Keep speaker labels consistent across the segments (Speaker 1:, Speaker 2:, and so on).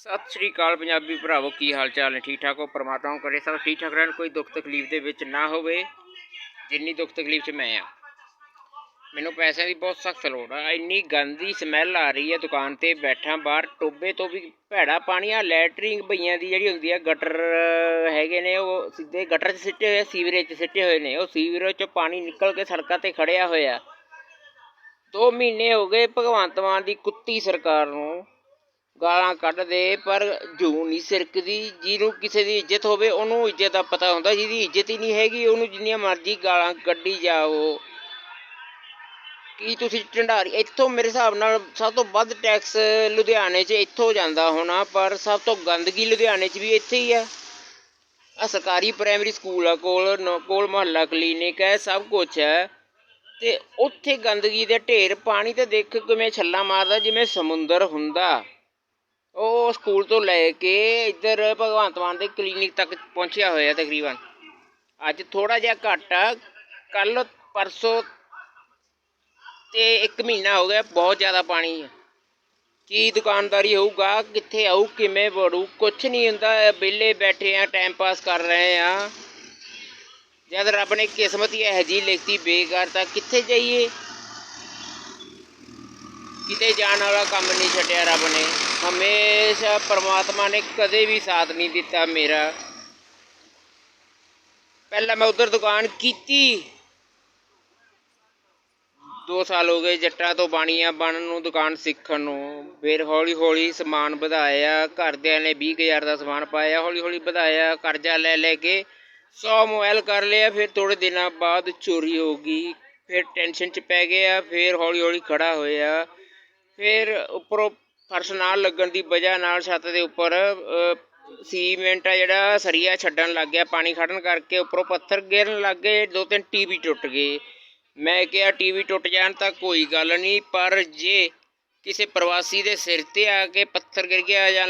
Speaker 1: ਸਤਿ ਸ਼੍ਰੀ ਅਕਾਲ ਪੰਜਾਬੀ ਭਰਾਵੋ, ਕੀ ਹਾਲ ਚਾਲ ਨੇ? ਠੀਕ ਠਾਕ ਹੋ? ਪਰਮਾਤਮਾ ਕਰੇ ਸਭ ਠੀਕ ਠਾਕ ਰਹਿਣ, ਕੋਈ ਦੁੱਖ ਤਕਲੀਫ ਦੇ ਵਿੱਚ ਨਾ ਹੋਵੇ। ਜਿੰਨੀ ਦੁੱਖ ਤਕਲੀਫ 'ਚ ਮੈਂ ਆ। ਮੈਨੂੰ ਪੈਸਿਆਂ ਦੀ ਬਹੁਤ ਸਖਤ ਲੋੜ ਆ। ਇੰਨੀ ਗੰਦੀ ਸਮੈਲ ਆ ਰਹੀ ਹੈ ਦੁਕਾਨ ਤੇ, ਬੈਠਾ ਬਾਹਰ ਟੋਬੇ ਤੋਂ ਵੀ ਭੈੜਾ ਪਾਣੀ ਆ, ਲੈਟਰਿੰਗ ਬਈਆਂ ਦੀ ਜਿਹੜੀ ਹੁੰਦੀ ਆ, ਗਟਰ ਹੈਗੇ ਨੇ, ਉਹ ਸਿੱਧੇ ਗਟਰ 'ਚ ਸਿੱਟੇ ਹੋਏ, ਸੀਵਰੇਜ 'ਚ ਸਿੱਟੇ ਹੋਏ ਨੇ। ਉਹ ਸੀਵਰੇਜ 'ਚੋਂ ਪਾਣੀ ਨਿਕਲ ਕੇ ਸੜਕਾਂ ਤੇ ਖੜਿਆ ਹੋਇਆ। ਦੋ ਮਹੀਨੇ ਹੋ ਗਏ ਭਗਵੰਤ ਮਾਨ ਦੀ ਕੁੱਤੀ ਸਰਕਾਰ ਨੂੰ। ਗਾਲਾਂ ਕੱਢਦੇ, ਪਰ ਜੂ ਨਹੀਂ ਸਿਰਕਦੀ। ਜਿਹਨੂੰ ਕਿਸੇ ਦੀ ਇੱਜ਼ਤ ਹੋਵੇ, ਉਹਨੂੰ ਇੱਜ਼ਤ ਦਾ ਪਤਾ ਹੁੰਦਾ। ਜਿਹਦੀ ਇੱਜ਼ਤ ਹੀ ਨਹੀਂ ਹੈਗੀ, ਉਹਨੂੰ ਜਿੰਨੀਆਂ ਮਰਜ਼ੀ ਗਾਲਾਂ ਕੱਢੀ ਜਾਓ। ਕੀ ਤੁਸੀਂ ਢੰਡਾਰੀ? ਇੱਥੋਂ ਮੇਰੇ ਹਿਸਾਬ ਨਾਲ ਸਭ ਤੋਂ ਵੱਧ ਟੈਕਸ ਲੁਧਿਆਣੇ 'ਚ ਇੱਥੋਂ ਜਾਂਦਾ ਹੋਣਾ, ਪਰ ਸਭ ਤੋਂ ਗੰਦਗੀ ਲੁਧਿਆਣੇ 'ਚ ਵੀ ਇੱਥੇ ਹੀ ਆ। ਆ ਸਰਕਾਰੀ ਪ੍ਰਾਇਮਰੀ ਸਕੂਲ ਆ, ਕੋਲ ਕੋਲ ਮੁਹੱਲਾ ਕਲੀਨਿਕ ਹੈ, ਸਭ ਕੁਝ ਹੈ। ਤੇ ਉੱਥੇ ਗੰਦਗੀ ਦੇ ਢੇਰ, ਪਾਣੀ ਤੇ ਦੇਖ ਕਿਵੇਂ ਛੱਲਾ ਮਾਰਦਾ, ਜਿਵੇਂ ਸਮੁੰਦਰ ਹੁੰਦਾ। ਉਹ ਸਕੂਲ ਤੋਂ ਲੈ ਕੇ ਇੱਧਰ ਭਗਵੰਤ ਮਾਨ ਦੇ ਕਲੀਨਿਕ ਤੱਕ ਪਹੁੰਚਿਆ ਹੋਇਆ ਤਕਰੀਬਨ। ਅੱਜ ਥੋੜਾ ਜਿਹਾ ਘੱਟ ਆ। ਕੱਲ ਪਰਸੋਂ ਤੇ ਇੱਕ ਮਹੀਨਾ ਹੋ ਗਿਆ, ਬਹੁਤ ਜ਼ਿਆਦਾ ਪਾਣੀ ਹੈ ਕੀ ਦੁਕਾਨਦਾਰੀ ਹੋਊਗਾ, ਕਿੱਥੇ ਆਊ, ਕਿਵੇਂ ਵੜੂ, ਕੁਛ ਨਹੀਂ ਹੁੰਦਾ। ਵਿਹਲੇ ਬੈਠੇ ਆ ਟਾਈਮ ਪਾਸ ਕਰ ਰਹੇ ਆ। ਜਦ ਰੱਬ ਨੇ ਕਿਸਮਤ ਹੀ ਇਹੋ ਜਿਹੀ ਲਿਖਤੀ, ਬੇਕਾਰ ਤਾਂ ਕਿੱਥੇ ਜਾਈਏ? ਕਿਤੇ ਜਾਣ ਵਾਲਾ ਕੰਮ ਨਹੀਂ ਛੱਡਿਆ ਰੱਬ ਨੇ। ਹਮੇਸ਼ਾ ਪਰਮਾਤਮਾ ਨੇ ਕਦੇ ਵੀ ਸਾਥ ਨਹੀਂ ਦਿੱਤਾ ਮੇਰਾ। ਪਹਿਲਾਂ ਮੈਂ ਉਧਰ ਦੁਕਾਨ ਕੀਤੀ। 2 ਸਾਲ ਹੋ ਗਏ ਜੱਟਾਂ ਤੋਂ ਬਾਣੀਆਂ ਬਣਨ ਨੂੰ, ਦੁਕਾਨ ਸਿੱਖਣ ਨੂੰ। ਫਿਰ ਹੌਲੀ ਹੌਲੀ ਸਮਾਨ ਵਧਾਇਆ। ਘਰਦਿਆਂ ਨੇ 20000 ਦਾ ਸਮਾਨ ਪਾਇਆ। ਹੌਲੀ ਹੌਲੀ ਵਧਾਇਆ। ਕਰਜ਼ਾ ਲੈ ਲੈ ਕੇ 100 ਮੋਬਾਈਲ ਕਰ ਲਿਆ। ਫਿਰ ਥੋੜੇ ਦਿਨਾਂ ਬਾਅਦ ਚੋਰੀ ਹੋ ਗਈ। ਫਿਰ ਟੈਨਸ਼ਨ ਚ ਪੈ ਗਿਆ। ਫਿਰ ਹੌਲੀ ਹੌਲੀ ਖੜਾ ਹੋਇਆ। ਫਿਰ ਉੱਪਰੋਂ ਫਰਸ਼ ਨਾਲ ਲੱਗਣ ਦੀ ਵਜ੍ਹਾ ਨਾਲ ਛੱਤ ਦੇ ਉੱਪਰ ਸੀਮੈਂਟ ਆ ਜਿਹੜਾ, ਸਰੀਆ ਛੱਡਣ ਲੱਗ ਗਿਆ, ਪਾਣੀ ਖੜਨ ਕਰਕੇ ਉੱਪਰੋਂ ਪੱਥਰ ਗਿਰਨ ਲੱਗ ਗਏ, ਦੋ ਤਿੰਨ ਟੀਵੀ ਟੁੱਟ ਗਏ। ਮੈਂ ਕਿਹਾ, ਟੀਵੀ ਟੁੱਟ ਜਾਣ ਤਾਂ ਕੋਈ ਗੱਲ ਨਹੀਂ, ਪਰ ਜੇ ਕਿਸੇ ਪ੍ਰਵਾਸੀ ਦੇ ਸਿਰ ਤੇ ਆ ਕੇ ਪੱਥਰ ਗਿਰ ਗਿਆ ਜਾਂ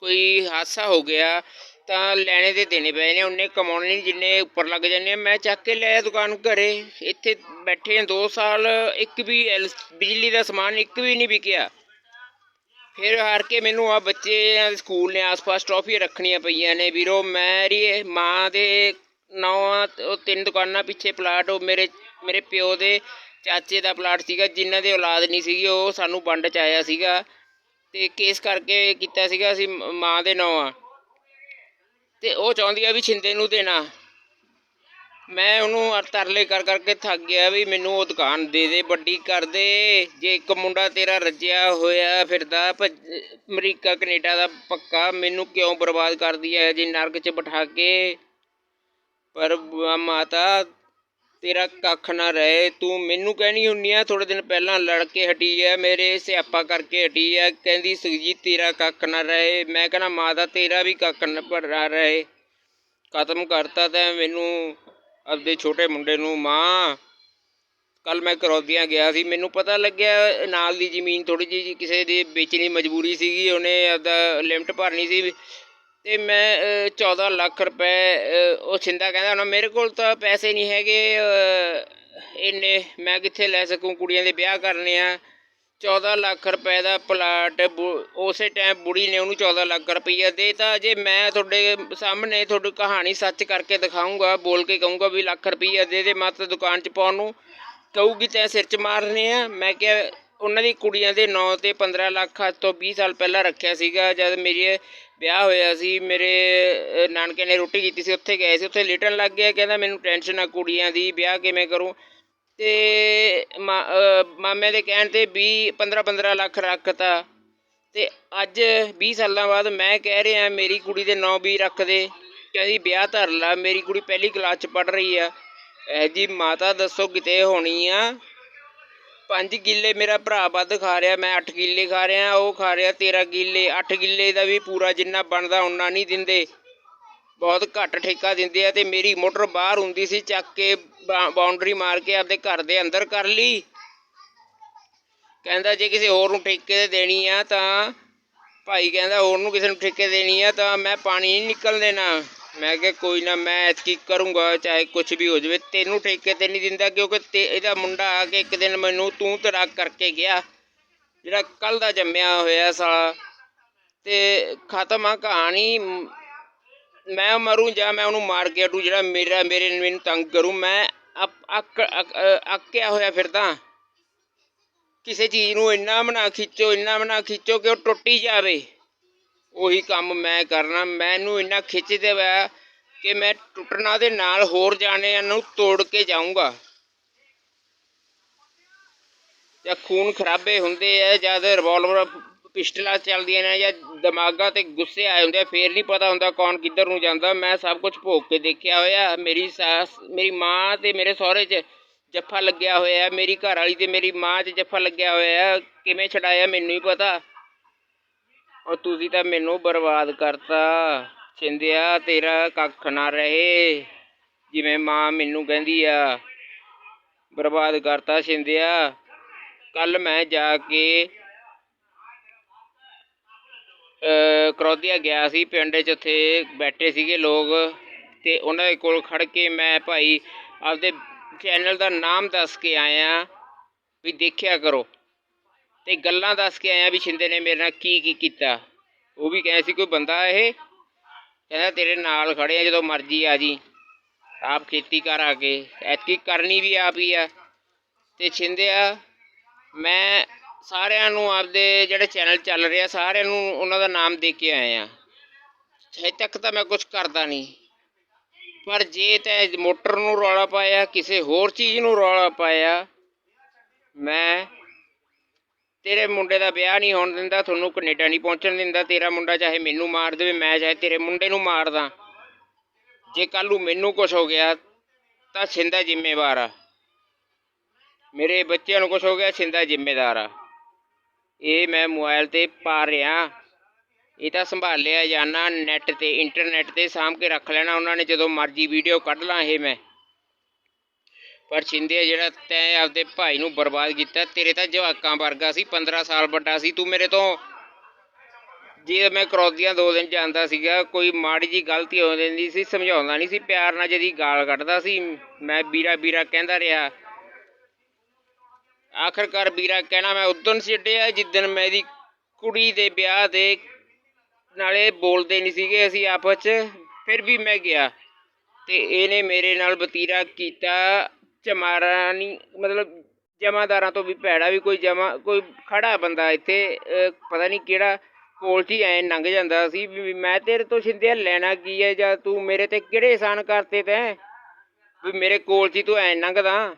Speaker 1: ਕੋਈ ਹਾਦਸਾ ਹੋ ਗਿਆ, ਤਾਂ ਲੈਣੇ ਤੇ ਦੇਣੇ ਪਏ ਨੇ, ਉਹਨੇ ਕਮਾਉਣੇ ਨਹੀਂ, ਜਿੰਨੇ ਉੱਪਰ ਲੱਗ ਜਾਂਦੇ ਆ, ਮੈਂ ਚੱਕ ਕੇ ਲਿਆ ਦੁਕਾਨ ਘਰੇ। ਇੱਥੇ ਬੈਠੇ ਆ 2 ਸਾਲ, ਇੱਕ ਵੀ ਐਲ- ਬਿਜਲੀ ਦਾ ਸਮਾਨ ਇੱਕ ਵੀ ਨਹੀਂ ਵਿਕਿਆ। ਫਿਰ ਹਾਰ ਕੇ ਮੈਨੂੰ ਆ ਬੱਚੇ ਸਕੂਲ ਨੇ ਆਸ-ਪਾਸ ਟਰਾਫੀਆਂ ਰੱਖਣੀਆਂ ਪਈਆਂ ਨੇ ਵੀਰੋ ਮੇਰੀ ਮਾਂ ਦੇ ਨੌਂ ਉਹ ਤਿੰਨ ਦੁਕਾਨਾਂ ਪਿੱਛੇ ਪਲਾਟ, ਉਹ ਮੇਰੇ ਮੇਰੇ ਪਿਓ ਦੇ ਚਾਚੇ ਦਾ ਪਲਾਟ ਸੀਗਾ, ਜਿਨ੍ਹਾਂ ਦੇ ਔਲਾਦ ਨਹੀਂ ਸੀਗੀ, ਉਹ ਸਾਨੂੰ ਵੰਡ ਚ ਆਇਆ ਸੀਗਾ ਤੇ ਕੇਸ ਕਰਕੇ ਕੀਤਾ ਸੀਗਾ ਅਸੀਂ ਮ- ਮਾਂ ਦੇ ਨਾਂ ਆ ਤੇ ਉਹ ਚਾਹੁੰਦੀ ਆ ਵੀ ਛਿੰਦੇ ਨੂੰ ਦੇਣਾ। ਮੈਂ ਉਹਨੂੰ ਤਰਲੇ ਕਰ ਕਰਕੇ ਥੱਕ ਗਿਆ ਵੀ ਮੈਨੂੰ ਉਹ ਦੁਕਾਨ ਦੇ ਦੇ, ਵੱਡੀ ਕਰ ਦੇ। ਜੇ ਇੱਕ ਮੁੰਡਾ ਤੇਰਾ ਰੱਜਿਆ ਹੋਇਆ ਫਿਰਦਾ ਅਮਰੀਕਾ, ਕੈਨੇਡਾ ਦਾ ਪੱਕਾ, ਮੈਨੂੰ ਕਿਉਂ ਬਰਬਾਦ ਕਰਦੀ ਹੈ ਜੇ ਨਰਕ 'ਚ ਬਿਠਾ ਕੇ? ਪਰ ਮਾਤਾ, ਤੇਰਾ ਕੱਖ ਨਾ ਰਹੇ, ਤੂੰ ਮੈਨੂੰ ਕਹਿਣੀ ਹੁੰਨੀ ਆ ਥੋੜੇ ਦਿਨ ਪਹਿਲਾਂ ਲੜ ਕੇ ਹਟੀ ਆ ਮੇਰੇ ਸਿਆਪਾ ਕਰਕੇ ਹਟੀ ਆ ਕਹਿੰਦੀ ਸੁਖਜੀਤ, ਤੇਰਾ ਕੱਖ ਨਾ ਰਹੇ। ਮੈਂ ਕਹਿੰਦਾ ਮਾਤਾ ਤੇਰਾ ਵੀ ਕੱਖ ਨਾ ਭਰਾ ਰਹੇ। ਖਤਮ ਕਰਤਾ ਤਾਂ ਮੈਨੂੰ ਆਪਦੇ ਛੋਟੇ ਮੁੰਡੇ ਨੂੰ ਮਾਂ ਕੱਲ ਮੈਂ ਕਰੌਦੀਆਂ ਗਿਆ ਸੀ ਮੈਨੂੰ ਪਤਾ ਲੱਗਿਆ ਨਾਲ ਦੀ ਜ਼ਮੀਨ ਥੋੜੀ ਜਿਹੀ ਕਿਸੇ ਦੀ ਵੇਚਣੀ ਮਜਬੂਰੀ ਸੀਗੀ ਉਹਨੇ ਆਪਦਾ ਲਿਮਟ ਭਰਨੀ ਸੀ ਤੇ ਮੈਂ ਅ, 14 ਲੱਖ ਰੁਪਏ ਉਹ ਛਿੰਦਾ ਕਹਿੰਦਾ ਹੁਣ ਮੇਰੇ ਕੋਲ ਤਾਂ ਪੈਸੇ ਨਹੀਂ ਹੈਗੇ ਇੰਨੇ ਮੈਂ ਕਿੱਥੇ ਲੈ ਸਕੂੰ ਕੁੜੀਆਂ ਦੇ ਵਿਆਹ ਕਰਨੇ ਆ। 14 ਲੱਖ ਰੁਪਏ ਦਾ ਪਲਾਟ ਬੁ- ਉਸੇ ਟਾਈਮ ਬੁੜੀ ਨੇ ਉਹਨੂੰ 14 ਲੱਖ ਰੁਪਈਆ ਦੇਤਾ। ਜੇ ਮੈਂ ਤੁਹਾਡੇ ਸਾਹਮਣੇ ਤੁਹਾਡੀ ਕਹਾਣੀ ਸੱਚ ਕਰਕੇ ਦਿਖਾਉਂਗਾ ਬੋਲ ਕੇ ਕਹੂੰਗਾ ਵੀ ਲੱਖ ਰੁਪਈਆ ਦੇ ਦੇ ਮਤ ਦੁਕਾਨ 'ਚ ਪਾਉਣ ਨੂੰ, ਕਹੂਗੀ ਤੈਂ ਸਿਰ 'ਚ ਮਾਰਨੇ ਆ। ਮੈਂ ਕਿਹਾ, ਉਹਨਾਂ ਦੀ ਕੁੜੀਆਂ ਦੇ ਨਾਂ ਤੇ 15 ਲੱਖ ਅੱਜ ਤੋਂ 20 ਸਾਲ ਪਹਿਲਾਂ ਰੱਖਿਆ ਸੀਗਾ। ਜਦ ਮੇਰੇ ਵਿਆਹ ਹੋਇਆ ਸੀ, ਮੇਰੇ ਨਾਨਕੇ ਨੇ ਰੋਟੀ ਕੀਤੀ ਸੀ, ਉੱਥੇ ਗਏ ਸੀ। ਉੱਥੇ ਲਿਟਣ ਲੱਗ ਗਿਆ। ਕਹਿੰਦਾ, ਮੈਨੂੰ ਟੈਨਸ਼ਨ ਆ ਕੁੜੀਆਂ ਦੀ, ਵਿਆਹ ਕਿਵੇਂ ਕਰੂੰ? ਤੇ ਮਾ- ਅ, ਮਾਮੇ ਦੇ ਕਹਿਣ ਤੇ 20 15 15 ਲੱਖ ਰੱਖਤਾ। ਤੇ ਅੱਜ 20 ਸਾਲਾਂ ਬਾਅਦ ਮੈਂ ਕਹਿ ਰਿਹਾ ਮੇਰੀ ਕੁੜੀ ਦੇ ਨਾਂ ਵੀ ਰੱਖ ਦੇ। ਕਹਿੰਦੀ ਵਿਆਹ ਧਰ ਲਾ ਮੇਰੀ ਕੁੜੀ ਪਹਿਲੀ ਕਲਾਸ ਚ ਪੜ ਰਹੀ ਆ। ਇਹ ਜੀ ਮਾਤਾ ਦੱਸੋ ਕਿਤੇ ਹੋਣੀ ਆ? ਪੰਜ ਕਿੱਲੇ ਮੇਰਾ ਭਰਾ ਵੱਧ ਖਾ ਰਿਹਾ ਮੈਂ 8 ਕਿੱਲੇ ਖਾ ਰਿਹਾ ਉਹ ਖਾ ਰਿਹਾ 13 ਕਿੱਲੇ 8 ਕਿੱਲੇ ਦਾ ਵੀ ਪੂਰਾ ਜਿੰਨਾ ਬਣਦਾ ਉਨਾ ਨਹੀਂ ਦਿੰਦੇ। ਬਹੁਤ ਘੱਟ ਠੇਕਾ ਦਿੰਦੇ ਆ ਤੇ ਮੇਰੀ ਮੋਟਰ ਬਾਹਰ ਹੁੰਦੀ ਸੀ, ਚੱਕ ਕੇ ਬਾਉਂਡਰੀ ਮਾਰ ਕੇ ਆਪਦੇ ਘਰ ਦੇ ਅੰਦਰ ਕਰ ਲਈ। ਕਹਿੰਦਾ ਜੇ ਕਿਸੇ ਹੋਰ ਨੂੰ ਠੇਕੇ ਤੇ ਦੇਣੀ ਆ ਤਾਂ, ਭਾਈ ਕਹਿੰਦਾ ਹੋਰ ਨੂੰ ਕਿਸੇ ਨੂੰ ਠੇਕੇ ਦੇਣੀ ਆ ਤਾਂ ਮੈਂ ਪਾਣੀ ਨਹੀਂ ਨਿਕਲ ਦੇਣਾ। ਮੈਂ ਕਿਹਾ ਕੋਈ ਨਾ, ਮੈਂ ਐਤਕੀ ਕਰੂੰਗਾ, ਚਾਹੇ ਕੁਝ ਵੀ ਹੋ ਜਾਵੇ। ਤੈਨੂੰ ਠੇਕੇ ਤੇ ਨਹੀਂ ਦਿੰਦਾ ਕਿਉਂਕਿ ਤੇ ਇਹਦਾ ਮੁੰਡਾ ਆ ਕੇ ਇੱਕ ਦਿਨ ਮੈਨੂੰ ਤੂੰ ਤੜਾ ਕਰਕੇ ਗਿਆ। ਜਿਹੜਾ ਕੱਲ ਦਾ ਜੰਮਿਆ ਹੋਇਆ ਸਾਲਾ। ਤੇ ਖਤਮ ਆ ਕਹਾਣੀ ਮੈਂ ਮਰੂੰ ਜਾਂ ਮੈਂ ਉਹਨੂੰ ਮਾਰ ਕੇ ਹਟੂ ਜਿਹੜਾ ਮੇਰਾ, ਮੇਰੇ ਮੈਨੂੰ ਤੰਗ ਕਰੂ, ਮੈਂ ਅੱਕਿਆ ਹੋਇਆ ਫਿਰਦਾ ਕਿਸੇ ਚੀਜ਼ ਨੂੰ ਇੰਨਾ ਬਣਾ ਖਿੱਚੋ, ਇੰਨਾ ਬਣਾ ਖਿੱਚੋ ਕਿ ਉਹ ਟੁੱਟ ਹੀ ਜਾਵੇ। ਉਹੀ ਕੰਮ ਮੈਂ ਕਰਨਾ। ਮੈਨੂੰ ਇੰਨਾ ਖਿੱਚਦੇ ਹੋਇਆ ਕਿ ਮੈਂ ਟੁੱਟਣਾ ਦੇ ਨਾਲ ਹੋਰ ਜਾਣਿਆਂ ਨੂੰ ਤੋੜ ਕੇ ਜਾਊਂਗਾ। ਜਾਂ ਖੂਨ ਖਰਾਬੇ ਹੁੰਦੇ ਆ ਜਦ ਰਿਵਾਲਵਰ ਪਿਸਟਲਾਂ ਚੱਲਦੀਆਂ ਨੇ ਜਾਂ ਦਿਮਾਗਾਂ ਤੇ ਗੁੱਸੇ ਆਏ ਹੁੰਦੇ ਆ, ਫੇਰ ਨਹੀਂ ਪਤਾ ਹੁੰਦਾ ਕੌਣ ਕਿੱਧਰ ਨੂੰ ਜਾਂਦਾ। ਮੈਂ ਸਭ ਕੁਝ ਭੋਗ ਕੇ ਦੇਖਿਆ ਹੋਇਆ, ਮੇਰੀ ਸਾਸ, ਮੇਰੀ ਮਾਂ ਤੇ ਮੇਰੇ ਸਹੁਰੇ 'ਚ ਜੱਫਾ ਲੱਗਿਆ ਹੋਇਆ, ਮੇਰੀ ਘਰ ਵਾਲੀ ਤੇ ਮੇਰੀ ਮਾਂ 'ਚ ਜੱਫਾ ਲੱਗਿਆ ਹੋਇਆ, ਕਿਵੇਂ ਛਡਾਇਆ ਮੈਨੂੰ ਹੀ ਪਤਾ। ਔਰ ਤੁਸੀਂ ਤਾਂ ਮੈਨੂੰ ਬਰਬਾਦ ਕਰਤਾ, ਛਿੰਦਿਆ, ਤੇਰਾ ਕੱਖ ਨਾ ਰਹੇ, ਜਿਵੇਂ ਮਾਂ ਮੈਨੂੰ ਕਹਿੰਦੀ ਆ, ਬਰਬਾਦ ਕਰਤਾ ਛਿੰਦਿਆ। ਕੱਲ ਮੈਂ ਜਾ ਕੇ ਕਰੋਧੀਆ ਗਿਆ ਸੀ, ਪਿੰਡ 'ਚ ਉੱਥੇ ਬੈਠੇ ਸੀਗੇ ਲੋਕ ਅਤੇ ਉਹਨਾਂ ਦੇ ਕੋਲ ਖੜ੍ਹ ਕੇ ਮੈਂ ਭਾਈ ਆਪਦੇ ਚੈਨਲ ਦਾ ਨਾਮ ਦੱਸ ਕੇ ਆਇਆ ਵੀ ਦੇਖਿਆ ਕਰੋ ਤੇ ਗੱਲਾਂ ਦੱਸ ਕੇ ਆਇਆ ਵੀ ਛਿੰਦੇ ਨੇ ਮੇਰੇ ਨਾਲ ਕੀ ਕੀ ਕੀਤਾ। ਉਹ ਵੀ ਕਹੇ ਸੀ, ਕੋਈ ਬੰਦਾ ਇਹ? ਕਹਿੰਦਾ, ਤੇਰੇ ਨਾਲ ਖੜੇ ਆ, ਜਦੋਂ ਮਰਜ਼ੀ ਆ ਜੀ। ਆਪ ਖੇਤੀ ਕਰ ਆ ਕੇ। ਐਤਕੀ ਕਰਨੀ ਵੀ ਆਪ ਹੀ ਆ। ਤੇ ਛਿੰਦਿਆ ਮੈਂ ਸਾਰਿਆਂ ਨੂੰ ਆਪਦੇ ਜਿਹੜੇ ਚੈਨਲ ਚੱਲ ਰਿਹਾ ਸਾਰਿਆਂ ਨੂੰ ਉਹਨਾਂ ਦਾ ਨਾਮ ਦੇ ਕੇ ਆਏ ਆ। ਹਜੇ ਤੱਕ ਤਾਂ ਮੈਂ ਕੁਝ ਕਰਦਾ ਨਹੀਂ। ਪਰ ਜੇ ਤਾਂ ਮੋਟਰ ਨੂੰ ਰੌਲਾ ਪਾਇਆ, ਕਿਸੇ ਹੋਰ ਚੀਜ਼ ਨੂੰ ਰੌਲਾ ਪਾਇਆ, ਮੈਂ ਤੇਰੇ ਮੁੰਡੇ ਦਾ ਵਿਆਹ ਨਹੀਂ ਹੋਣ ਦਿੰਦਾ, ਤੁਹਾਨੂੰ ਕੈਨੇਡਾ ਨਹੀਂ ਪਹੁੰਚਣ ਦਿੰਦਾ, ਤੇਰਾ ਮੁੰਡਾ ਚਾਹੇ ਮੈਨੂੰ ਮਾਰ ਦੇਵੇ, ਮੈਂ ਚਾਹੇ ਤੇਰੇ ਮੁੰਡੇ ਨੂੰ ਮਾਰਦਾ ਜੇ ਕੱਲ ਨੂੰ ਮੈਨੂੰ ਕੁਝ ਹੋ ਗਿਆ, ਤਾਂ ਛਿੰਦਾ ਜ਼ਿੰਮੇਵਾਰ ਆ। ਮੇਰੇ ਬੱਚਿਆਂ ਨੂੰ ਕੁਝ ਹੋ ਗਿਆ, ਛਿੰਦਾ ਜ਼ਿੰਮੇਦਾਰ ਆ। ਇਹ ਮੈਂ ਮੋਬਾਈਲ ਤੇ ਪਾ ਰਿਹਾ। ਇਹ ਤਾਂ ਸੰਭਾਲਿਆ ਜਾਣਾ ਨੈਟ ਤੇ, ਇੰਟਰਨੈਟ ਤੇ ਸਾਂਭ ਕੇ ਰੱਖ ਲੈਣਾ। ਉਹਨਾਂ ਨੇ ਜਦੋਂ ਮਰਜ਼ੀ ਵੀਡੀਓ ਕੱਢ ਲਾਂ ਇਹ ਮੈਂ। ਪਰ ਛਿੰਦੇ ਜਿਹੜਾ ਤੈਂ ਆਪਦੇ ਭਾਈ ਨੂੰ ਬਰਬਾਦ ਕੀਤਾ। ਤੇਰੇ ਤਾਂ ਜਵਾਕਾਂ ਵਰਗਾ ਸੀ 15 ਸਾਲ ਵੱਡਾ ਸੀ। ਤੂੰ ਮੇਰੇ ਤੋਂ ਜੇ ਮੈਂ ਕਰੋਦੀਆਂ ਦੋ ਦਿਨ ਜਾਂਦਾ ਸੀਗਾ, ਕੋਈ ਮਾੜੀ ਜੀ ਗਲਤੀ ਹੋ ਜਾਂਦੀ ਸੀ, ਸਮਝਾਉਂਦਾ ਨਹੀਂ ਸੀ, ਪਿਆਰ ਨਾਲ ਜਦੀ ਗਾਲ ਕੱਢਦਾ ਸੀ। ਮੈਂ ਵੀਰਾ ਵੀਰਾ ਕਹਿੰਦਾ ਰਿਹਾ। ਆਖਰਕਾਰ ਵੀਰਾ ਕਹਿਣਾ, ਮੈਂ ਉਦੋਂ ਛੱਡਿਆ ਜਿੱਦਣ ਮੇਰੀ ਕੁੜੀ ਦੇ ਵਿਆਹ ਦੇ ਨਾਲੇ ਬੋਲਦੇ ਨਹੀਂ ਸੀਗੇ ਅਸੀਂ ਆਪਸ 'ਚ, ਫਿਰ ਵੀ ਮੈਂ ਗਿਆ। ਤੇ ਇਹਨੇ ਮੇਰੇ ਨਾਲ ਬਤੀਰਾ ਕੀਤਾ ਚਮਾਰਾ ਨਹੀਂ ਮਤਲਬ ਜਮਾਦਾਰਾਂ ਤੋਂ ਵੀ ਭੈੜਾ ਵੀ ਕੋਈ ਜਮਾ, ਕੋਈ ਖੜਾ ਬੰਦਾ ਇੱਥੇ ਪਤਾ ਨਹੀਂ ਕਿਹੜਾ ਕੋਲ 'ਚ ਐ ਲੰਘ ਜਾਂਦਾ ਸੀ ਵੀ ਮੈਂ ਤੇਰੇ ਤੋਂ ਛਿੰਦਿਆ, ਲੈਣਾ ਕੀ ਹੈ ਜਾਂ ਤੂੰ ਮੇਰੇ ਤੇ ਕਿਹੜੇ ਇਹਸਾਨ ਕਰਤੇ ਤੈਂ? ਵੀ ਮੇਰੇ ਕੋਲ 'ਚ ਹੀ ਤੂੰ ਐ ਲੰਘਦਾ।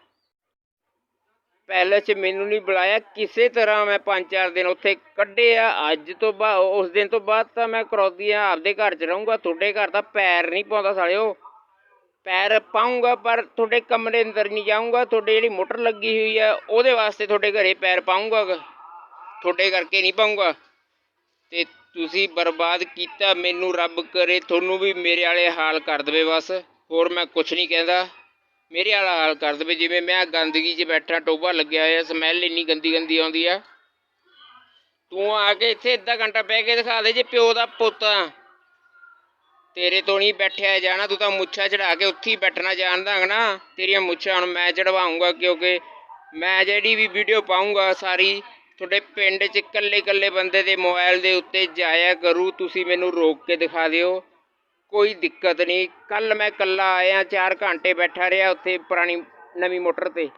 Speaker 1: ਪਹਿਲੇ 'ਚ ਮੈਨੂੰ ਨਹੀਂ ਬੁਲਾਇਆ, ਕਿਸੇ ਤਰ੍ਹਾਂ ਮੈਂ ਪੰਜ ਚਾਰ ਦਿਨ ਉੱਥੇ ਕੱਢੇ ਆ ਅੱਜ ਤੋਂ ਬਾਅਦ ਉਸ ਦਿਨ ਤੋਂ ਬਾਅਦ ਤਾਂ ਮੈਂ ਕਰੌਦੀਆਂ ਆਪਦੇ ਘਰ 'ਚ ਰਹੂੰਗਾ, ਤੁਹਾਡੇ ਘਰ ਦਾ ਪੈਰ ਨਹੀਂ ਪਾਉਂਦਾ ਸਾਲਿਓ। ਪੈਰ ਪਾਉਂਗਾ, ਪਰ ਤੁਹਾਡੇ ਕਮਰੇ ਅੰਦਰ ਨਹੀਂ ਜਾਊਂਗਾ, ਤੁਹਾਡੇ ਜਿਹੜੀ ਮੋਟਰ ਲੱਗੀ ਹੋਈ ਆ, ਉਹਦੇ ਵਾਸਤੇ ਤੁਹਾਡੇ ਘਰੇ ਪੈਰ ਪਾਉਂਗਾ ਤੁਹਾਡੇ ਕਰਕੇ ਨਹੀਂ ਪਾਉਂਗਾ। ਤੇ ਤੁਸੀਂ ਬਰਬਾਦ ਕੀਤਾ, ਮੈਨੂੰ ਰੱਬ ਕਰੇ, ਤੁਹਾਨੂੰ ਵੀ ਮੇਰੇ ਵਾਲੇ ਹਾਲ ਕਰ ਦੇਵੇ ਬਸ। ਹੋਰ ਮੈਂ ਕੁਝ ਨਹੀਂ ਕਹਿੰਦਾ। ਮੇਰੇ ਵਾਲਾ ਹਾਲ ਕਰ ਦੇਵੇ, ਜਿਵੇਂ ਮੈਂ ਗੰਦਗੀ 'ਚ ਬੈਠਾ, ਟੋਭਾ ਲੱਗਿਆ ਹੋਇਆ, ਸਮੈਲ ਇੰਨੀ ਗੰਦੀ ਗੰਦੀ ਆਉਂਦੀ ਆ। ਤੂੰ ਆ ਕੇ ਇੱਥੇ ਅੱਧਾ ਘੰਟਾ ਬਹਿ ਕੇ ਦਿਖਾ ਦੇ ਜੇ ਪਿਓ ਦਾ ਪੁੱਤ ਆ। ਤੇਰੇ ਤੋਂ ਨਹੀਂ ਬੈਠਿਆ ਜਾਣਾ, ਤੂੰ ਤਾਂ ਮੁੱਛਾਂ ਚੜਾ ਕੇ ਉੱਥੇ ਹੀ ਬੈਠਣਾ ਜਾਣਦਾ ਹੈਗਾ ਨਾ। ਤੇਰੀਆਂ ਮੁੱਛਾਂ ਹੁਣ ਮੈਂ ਚੜਵਾਉਂਗਾ, ਕਿਉਂਕਿ ਮੈਂ ਜਿਹੜੀ ਵੀ ਵੀਡੀਓ ਪਾਉਂਗਾ ਸਾਰੀ ਤੁਹਾਡੇ ਪਿੰਡ 'ਚ ਇਕੱਲੇ ਇਕੱਲੇ ਬੰਦੇ ਦੇ ਮੋਬਾਈਲ ਦੇ ਉੱਤੇ ਜਾਇਆ ਕਰੂ, ਤੁਸੀਂ ਮੈਨੂੰ ਰੋਕ ਕੇ ਦਿਖਾ ਦਿਓ। ਕੋਈ ਦਿੱਕਤ ਨਹੀਂ। ਕੱਲ ਮੈਂ ਇਕੱਲਾ ਆਇਆ 4 ਘੰਟੇ ਬੈਠਾ ਰਿਹਾ ਉੱਥੇ ਪੁਰਾਣੀ ਨਵੀਂ ਮੋਟਰ ਤੇ।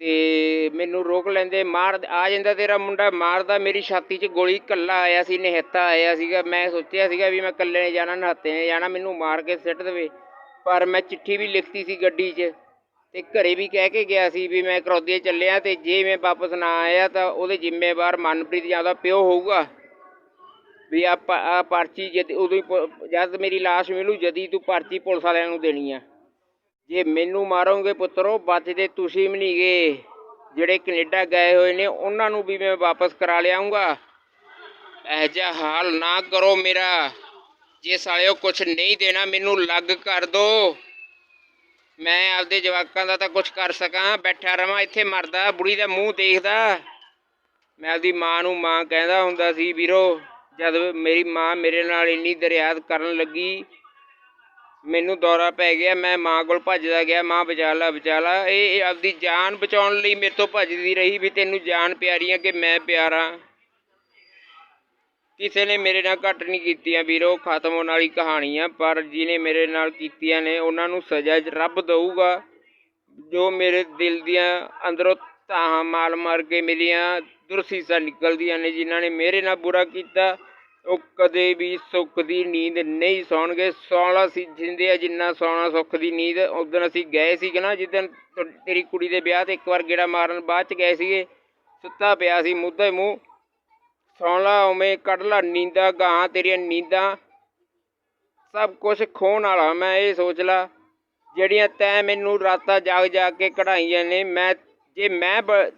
Speaker 1: ਤੇ ਮੈਨੂੰ ਰੋਕ ਲੈਂਦੇ, ਮਾਰ ਆ ਜਾਂਦਾ ਤੇਰਾ ਮੁੰਡਾ, ਮਾਰਦਾ ਮੇਰੀ ਛਾਤੀ 'ਚ ਗੋਲੀ ਕੱਲਾ ਆਇਆ ਸੀ, ਨਿਹੱਤਾ ਆਇਆ ਸੀਗਾ। ਮੈਂ ਸੋਚਿਆ ਸੀਗਾ ਵੀ ਮੈਂ ਇਕੱਲੇ ਨੇ ਜਾਣਾ, ਨਹਾਤੇ ਨੇ ਜਾਣਾ, ਮੈਨੂੰ ਮਾਰ ਕੇ ਸਿੱਟ ਦੇਵੇ। ਪਰ ਮੈਂ ਚਿੱਠੀ ਵੀ ਲਿਖਤੀ ਸੀ ਗੱਡੀ 'ਚ ਤੇ ਘਰੇ ਵੀ ਕਹਿ ਕੇ ਗਿਆ ਸੀ ਵੀ ਮੈਂ ਕਰੌਦੀਏ ਚੱਲਿਆ ਤੇ ਜੇ ਮੈਂ ਵਾਪਸ ਨਾ ਆਇਆ ਤਾਂ ਉਹਦੇ ਜ਼ਿੰਮੇਵਾਰ ਮਨਪ੍ਰੀਤ ਜਾਂ ਉਹਦਾ ਪਿਓ ਹੋਊਗਾ। ਵੀ ਆ ਪਰਚੀ ਜਦ, ਉਦੋਂ ਹੀ ਜਦ ਮੇਰੀ ਲਾਸ਼ ਮਿਲੂ, ਜਦੀ ਤੂੰ ਪਰਚੀ ਪੁਲਿਸ ਵਾਲਿਆਂ ਨੂੰ ਦੇਣੀ ਆ। ਜੇ ਮੈਨੂੰ ਮਾਰੋਗੇ ਪੁੱਤਰੋ, ਬਚਦੇ ਤੁਸੀਂ ਵੀ ਨਹੀਂ ਗੇ ਜਿਹੜੇ ਕੈਨੇਡਾ ਗਏ ਹੋਏ ਨੇ, ਉਹਨਾਂ ਨੂੰ ਵੀ ਮੈਂ ਵਾਪਸ ਕਰਾ ਲਿਆਉਂਗਾ ਇਹ ਜਿਹਾ ਹਾਲ ਨਾ ਕਰੋ ਮੇਰਾ। ਜੇ ਸਾਲਿਓ ਕੁਝ ਨਹੀਂ ਦੇਣਾ, ਮੈਨੂੰ ਲੱਗ ਕਰ ਦੋ। ਮੈਂ ਆਪਦੇ ਜਵਾਕਾਂ ਦਾ ਤਾਂ ਕੁਝ ਕਰ ਸਕਾਂ। ਬੈਠਾ ਰਵਾਂ, ਇੱਥੇ ਮਰਦਾ, ਬੁੜੀ ਦਾ ਮੂੰਹ ਦੇਖਦਾ। ਮੈਂ ਆਪਦੀ ਮਾਂ ਨੂੰ ਮਾਂ ਕਹਿੰਦਾ ਹੁੰਦਾ ਸੀ, ਵੀਰੋ। ਜਦ ਮੇਰੀ ਮਾਂ ਮੇਰੇ ਨਾਲ ਇੰਨੀ ਦਰਿਆਦ ਕਰਨ ਲੱਗੀ, ਮੈਨੂੰ ਦੌਰਾ ਪੈ ਗਿਆ, ਮੈਂ ਮਾਂ ਕੋਲ ਭੱਜਦਾ ਗਿਆ, ਮਾਂ ਬਚਾ ਲਾ ਬਚਾ ਲਾ। ਇਹ ਆਪਦੀ ਜਾਨ ਬਚਾਉਣ ਲਈ ਮੇਰੇ ਤੋਂ ਭੱਜਦੀ ਰਹੀ ਵੀ ਤੈਨੂੰ ਜਾਨ ਪਿਆਰੀ ਆ ਕਿ ਮੈਂ ਪਿਆਰਾ। ਕਿਸੇ ਨੇ ਮੇਰੇ ਨਾਲ ਘੱਟ ਨਹੀਂ ਕੀਤੀਆਂ ਵੀਰੋ ਖਤਮ ਹੋਣ ਵਾਲੀ ਕਹਾਣੀ ਆ ਪਰ ਜਿਹਨੇ ਮੇਰੇ ਨਾਲ ਕੀਤੀਆਂ ਨੇ, ਉਹਨਾਂ ਨੂੰ ਸਜ਼ਾ ਰੱਬ ਦਊਗਾ। ਜੋ ਮੇਰੇ ਦਿਲ ਦੀਆਂ ਅੰਦਰੋਂ ਤਾਹਾਂ ਮਾਲ ਮਾਰ ਕੇ ਮੇਰੀਆਂ ਦੁਰਸੀਸਾਂ ਨਿਕਲਦੀਆਂ ਨੇ, ਜਿਨ੍ਹਾਂ ਨੇ ਮੇਰੇ ਨਾਲ ਬੁਰਾ ਕੀਤਾ। ਉਹ ਕਦੇ ਵੀ ਸੁੱਖ ਦੀ ਨੀਂਦ ਨਹੀਂ ਸੌਣਗੇ। ਸੌਣਾ ਸੀ ਜਿੰਦੇ ਆ, ਜਿੰਨਾ ਸੌਣਾ ਸੁੱਖ ਦੀ ਨੀਂਦ ਉਦੋਂ ਅਸੀਂ ਗਏ ਸੀਗੇ ਨਾ ਜਿੱਦਣ ਤੇਰੀ ਕੁੜੀ ਦੇ ਵਿਆਹ ਤੇ ਇੱਕ ਵਾਰ ਗੇੜਾ ਮਾਰਨ ਬਾਅਦ ਚ ਗਏ ਸੀਗੇ। ਸੁੱਤਾ ਪਿਆ ਸੀ ਮੁੱਦਾ ਮੂੰਹ। ਸੌਣ ਉਵੇਂ ਕੱਢ ਲਾ ਨੀਂਦਾਂ ਗਾਂ ਤੇਰੀਆਂ ਨੀਂਦਾਂ। ਸਭ ਕੁਝ ਖੋਣ ਵਾਲਾ ਮੈਂ, ਇਹ ਸੋਚ ਲਾ। ਜਿਹੜੀਆਂ ਤੈਂ ਮੈਨੂੰ ਰਾਤਾਂ ਜਾਗ ਜਾਗ ਕੇ ਕਢਾਈਆਂ ਨੇ, ਮੈਂ, ਜੇ ਮੈਂ ਬ-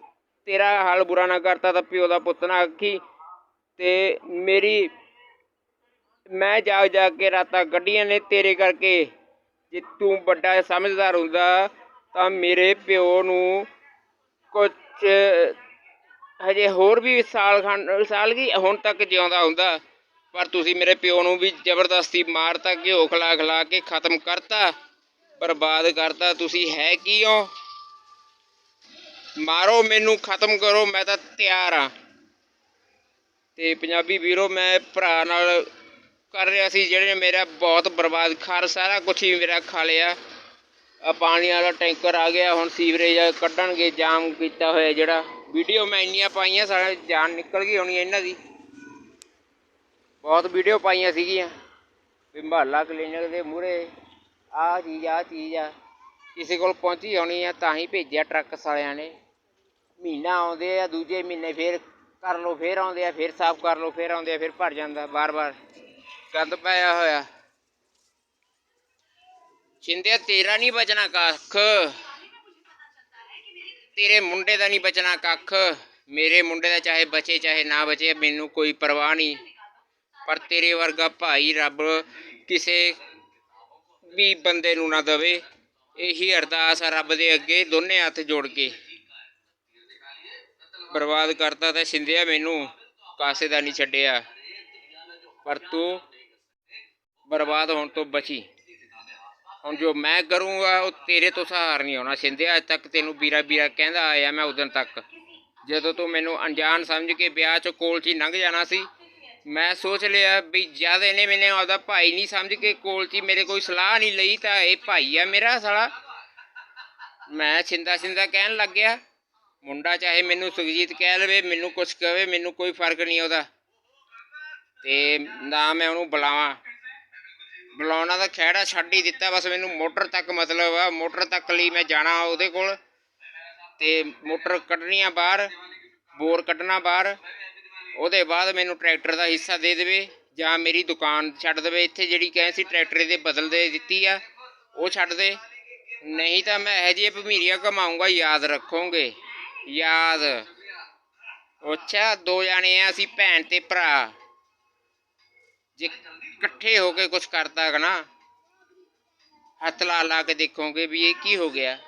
Speaker 1: ਤੇਰਾ ਹਾਲ ਬੁਰਾ ਨਾ ਕਰਤਾ ਤਾਂ ਪਿਓ ਦਾ ਪੁੱਤ ਨਾ ਆਖੀ। ਤੇ ਮੇਰੀ, ਮੈਂ ਜਾਗ ਜਾਗ ਕੇ ਰਾਤਾਂ ਕੱਢੀਆਂ ਨੇ ਤੇਰੇ ਕਰਕੇ। ਜੇ ਤੂੰ ਵੱਡਾ ਸਮਝਦਾਰ ਹੁੰਦਾ ਤਾਂ ਮੇਰੇ ਪਿਓ ਨੂੰ ਕੁਝ ਹਜੇ ਹੋਰ ਵੀ ਸਾਲ ਖੰਡ, ਸਾਲ ਕੀ ਹੁਣ ਤੱਕ ਜਿਉਂਦਾ ਹੁੰਦਾ। ਪਰ ਤੁਸੀਂ ਮੇਰੇ ਪਿਓ ਨੂੰ ਵੀ ਜ਼ਬਰਦਸਤੀ ਮਾਰਤਾ, ਘਿਓ ਖਿਲਾ ਖਿਲਾ ਕੇ ਖਤਮ ਕਰਤਾ, ਬਰਬਾਦ ਕਰਤਾ। ਤੁਸੀਂ ਹੈ ਕੀ ਹੋ? ਮਾਰੋ, ਮੈਨੂੰ ਖਤਮ ਕਰੋ, ਮੈਂ ਤਾਂ ਤਿਆਰ ਆ। ਤੇ ਪੰਜਾਬੀ ਵੀਰੋ, ਮੈਂ ਭਰਾ ਨਾਲ ਕਰ ਰਿਹਾ ਸੀ, ਜਿਹੜੇ ਨੇ ਮੇਰਾ ਬਹੁਤ ਬਰਬਾਦ, ਖਰ ਸਾਰਾ ਕੁਝ ਹੀ ਮੇਰਾ ਖਾ ਲਿਆ। ਆ ਪਾਣੀ ਵਾਲਾ ਟੈਂਕਰ ਆ ਗਿਆ, ਹੁਣ ਸੀਵਰੇਜ ਕੱਢਣਗੇ, ਜਾਮ ਕੀਤਾ ਹੋਇਆ ਜਿਹੜਾ। ਵੀਡੀਓ ਮੈਂ ਇੰਨੀਆਂ ਪਾਈਆਂ, ਸਾਰਾ ਜਾਨ ਨਿਕਲ ਗਈ ਹੋਣੀ ਇਹਨਾਂ ਦੀ। ਬਹੁਤ ਵੀਡੀਓ ਪਾਈਆਂ ਸੀਗੀਆਂ। ਵੀ ਮਹੱਲਾ ਕਲੀਨਿਕ ਦੇ ਮੂਹਰੇ, ਆਹ ਚੀਜ਼ ਆਹ ਚੀਜ਼ ਆ। ਕਿਸੇ ਕੋਲ ਪਹੁੰਚੀ ਹੋਣੀ ਆ, ਤਾਂ ਹੀ ਭੇਜਿਆ ਟਰੱਕ ਸਾਲਿਆਂ ਨੇ। ਮਹੀਨਾ ਆਉਂਦੇ ਆ, ਦੂਜੇ ਮਹੀਨੇ ਫੇਰ ਕਰ ਲਓ, ਫੇਰ ਆਉਂਦੇ ਆ, ਫੇਰ ਸਾਫ਼ ਕਰ ਲਓ, ਫੇਰ ਆਉਂਦੇ ਆ, ਫੇਰ ਭਰ ਜਾਂਦਾ ਬਾਰ-ਬਾਰ ਗੰਦ ਪਾਇਆ ਹੋਇਆ। ਛਿੰਦਿਆ ਤੇਰਾ ਨਹੀਂ ਬਚਣਾ ਕੱਖ। ਤੇਰੇ ਮੁੰਡੇ ਦਾ ਨਹੀਂ ਬਚਣਾ ਕੱਖ। ਮੇਰੇ ਮੁੰਡੇ ਦਾ ਚਾਹੇ ਬਚੇ, ਚਾਹੇ ਨਾ ਬਚੇ, ਮੈਨੂੰ ਕੋਈ ਪਰਵਾਹ ਨਹੀਂ। ਪਰ ਤੇਰੇ ਵਰਗਾ ਭਾਈ ਰੱਬ ਕਿਸੇ ਵੀ ਬੰਦੇ ਨੂੰ ਨਾ ਦਵੇ। ਇਹੀ ਅਰਦਾਸ ਆ ਰੱਬ ਦੇ ਅੱਗੇ, ਦੋਨੇ ਹੱਥ ਜੋੜ ਕੇ। ਬਰਬਾਦ ਕਰਤਾ ਤਾਂ ਸਿੰਧਿਆ ਮੈਨੂੰ, ਕਾਸੇ ਦਾ ਨਹੀਂ ਛੱਡਿਆ। ਪਰ ਤੂੰ ਬਰਬਾਦ ਹੋਣ ਤੋਂ ਬਚੀ। ਹੁਣ ਜੋ ਮੈਂ ਕਰੂੰਗਾ, ਉਹ ਤੇਰੇ ਤੋਂ ਸਹਾਰ ਨਹੀਂ ਆਉਣਾ ਸਿੰਧਿਆ ਅੱਜ ਤੱਕ ਤੈਨੂੰ ਬੀਰਾ ਬੀਰਾ ਕਹਿੰਦਾ ਆਇਆ ਮੈਂ ਉਦੋਂ ਤੱਕ। ਜਦੋਂ ਤੂੰ ਮੈਨੂੰ ਅਣਜਾਣ ਸਮਝ ਕੇ ਵਿਆਹ ਚ ਕੋਲ 'ਚ ਲੰਘ ਜਾਣਾ ਸੀ, ਮੈਂ ਸੋਚ ਲਿਆ ਵੀ ਜਦ ਇਹਨੇ ਮੈਨੂੰ ਆਪਦਾ ਭਾਈ ਨਹੀਂ ਸਮਝ ਕੇ ਕੋਲ 'ਚ ਮੇਰੇ ਕੋਈ ਸਲਾਹ ਨਹੀਂ ਲਈ ਤਾਂ ਇਹ ਭਾਈ ਆ ਮੇਰਾ ਸਾਲਾ। ਮੈਂ ਛਿੰਦਾ ਛਿੰਦਾ ਕਹਿਣ ਲੱਗ ਗਿਆ। ਮੁੰਡਾ ਚਾਹੇ ਮੈਨੂੰ ਸੁਖਜੀਤ ਕਹਿ ਲਵੇ ਮੈਨੂੰ ਕੁਛ ਕਹੇ, ਮੈਨੂੰ ਕੋਈ ਫ਼ਰਕ ਨਹੀਂ ਉਹਦਾ। ਤੇ ਨਾ ਮੈਂ ਉਹਨੂੰ ਬੁਲਾਵਾਂ। ਬੁਲਾਉਣਾ ਦਾ ਖਹਿੜਾ ਛੱਡ ਹੀ ਦਿੱਤਾ, ਬਸ ਮੈਨੂੰ ਮੋਟਰ ਤੱਕ ਮਤਲਬ ਆ, ਮੋਟਰ ਤੱਕ ਲਈ ਮੈਂ ਜਾਣਾ ਉਹਦੇ ਕੋਲ। ਤੇ ਮੋਟਰ ਕੱਢਣੀ ਆ ਬਾਹਰ, ਬੋਰ ਕੱਢਣਾ ਬਾਹਰ। ਉਹਦੇ ਬਾਅਦ ਮੈਨੂੰ ਟਰੈਕਟਰ ਦਾ ਹਿੱਸਾ ਦੇ ਦੇਵੇ, ਜਾਂ ਮੇਰੀ ਦੁਕਾਨ ਛੱਡ ਦੇਵੇ। ਇੱਥੇ ਜਿਹੜੀ ਕਹੇ ਸੀ ਟਰੈਕਟਰ ਦੇ ਬਦਲ ਦੇ ਦਿੱਤੀ ਆ, ਉਹ ਛੱਡ ਦੇ। ਨਹੀਂ ਤਾਂ ਮੈਂ ਇਹੋ ਜਿਹੇ ਭਮੀਰੀਆਂ ਕਮਾਉਂਗਾ ਯਾਦ ਰੱਖੋਗੇ। ਯਾਦ ਅੱਛਾ ਦੋ ਜਾਣੇ ਆ ਅਸੀਂ ਭੈਣ ਤੇ ਭਰਾ ਜੇ ਇਕੱਠੇ ਹੋ ਕੇ ਕੁਝ ਕਰਦਾ ਹੈ ਨਾ ਹੱਥ ਲਾ ਲਾ ਕੇ ਦੇਖੋਗੇ ਵੀ ਇਹ ਕੀ ਹੋ ਗਿਆ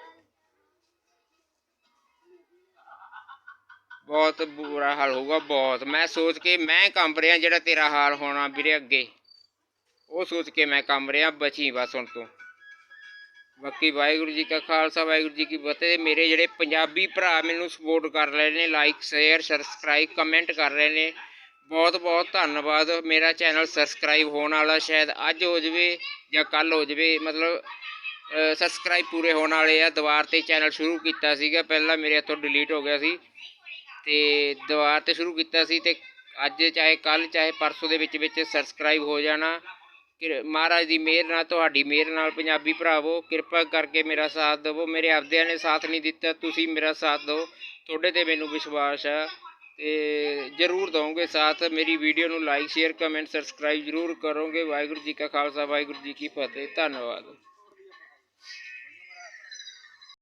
Speaker 1: ਬਹੁਤ ਬੁਰਾ ਹਾਲ ਹੋਊਗਾ ਬਹੁਤ ਮੈਂ ਸੋਚ ਕੇ ਮੈਂ ਕੰਬ ਰਿਹਾ ਜਿਹੜਾ ਤੇਰਾ ਹਾਲ ਹੋਣਾ ਵੀਰੇ ਅੱਗੇ ਉਹ ਸੋਚ ਕੇ ਮੈਂ ਕੰਬ ਰਿਹਾ ਬਚੀ ਬਸ ਹੁਣ ਤੋਂ ਬਾਕੀ ਵਾਹਿਗੁਰੂ ਜੀ ਕਾ ਖਾਲਸਾ, ਵਾਹਿਗੁਰੂ ਜੀ ਕੀ ਫਤਿਹ। ਮੇਰੇ ਜਿਹੜੇ ਪੰਜਾਬੀ ਭਰਾ ਮੈਨੂੰ ਸਪੋਰਟ ਕਰ ਰਹੇ ਨੇ ਲਾਈਕ ਸ਼ੇਅਰ ਸਬਸਕ੍ਰਾਈਬ ਕਮੈਂਟ ਕਰ ਰਹੇ ਨੇ, ਬਹੁਤ ਬਹੁਤ ਧੰਨਵਾਦ। ਮੇਰਾ ਚੈਨਲ ਸਬਸਕ੍ਰਾਈਬ ਹੋਣ ਵਾਲਾ ਸ਼ਾਇਦ ਅੱਜ ਹੋ ਜਵੇ ਜਾਂ ਕੱਲ ਹੋ ਜਵੇ, ਮਤਲਬ ਸਬਸਕ੍ਰਾਈਬ ਪੂਰੇ ਹੋਣ ਵਾਲੇ ਆ। ਦੁਬਾਰ ਤੇ ਚੈਨਲ ਸ਼ੁਰੂ ਕੀਤਾ ਸੀਗਾ, ਪਹਿਲਾਂ ਮੇਰੇ ਹੱਥੋਂ ਡਿਲੀਟ ਹੋ ਗਿਆ ਸੀ। ਤੇ ਦੁਬਾਰ ਤੇ ਸ਼ੁਰੂ ਕੀਤਾ ਸੀ ਤੇ ਅੱਜ ਚਾਹੇ ਕੱਲ ਚਾਹੇ ਪਰਸੋਂ ਦੇ ਵਿੱਚ ਵਿੱਚ ਸਬਸਕ੍ਰਾਈਬ ਹੋ ਜਾਣਾ। ਮਹਾਰਾਜ ਦੀ ਮਿਹਰ ਨਾਲ, ਤੁਹਾਡੀ ਮਿਹਰ ਨਾਲ ਪੰਜਾਬੀ ਭਰਾਵੋ, ਕਿਰਪਾ ਕਰਕੇ ਮੇਰਾ ਸਾਥ ਦਿਵੋ। ਮੇਰੇ ਆਪਦਿਆਂ ਨੇ ਸਾਥ ਨਹੀਂ ਦਿੱਤਾ, ਤੁਸੀਂ ਮੇਰਾ ਸਾਥ ਦਿਓ। ਤੁਹਾਡੇ ਤੇ ਮੈਨੂੰ ਵਿਸ਼ਵਾਸ ਆ ਤੇ ਜਰੂਰ ਦਵੋਗੇ ਸਾਥ। ਮੇਰੀ ਵੀਡੀਓ ਨੂੰ ਲਾਈਕ ਸ਼ੇਅਰ ਕਮੈਂਟ ਸਬਸਕ੍ਰਾਈਬ ਜਰੂਰ ਕਰੋਗੇ। ਵਾਹਿਗੁਰੂ ਜੀ ਕਾ ਖਾਲਸਾ, ਵਾਹਿਗੁਰੂ ਜੀ ਕੀ ਫਤਿਹ। ਧੰਨਵਾਦ।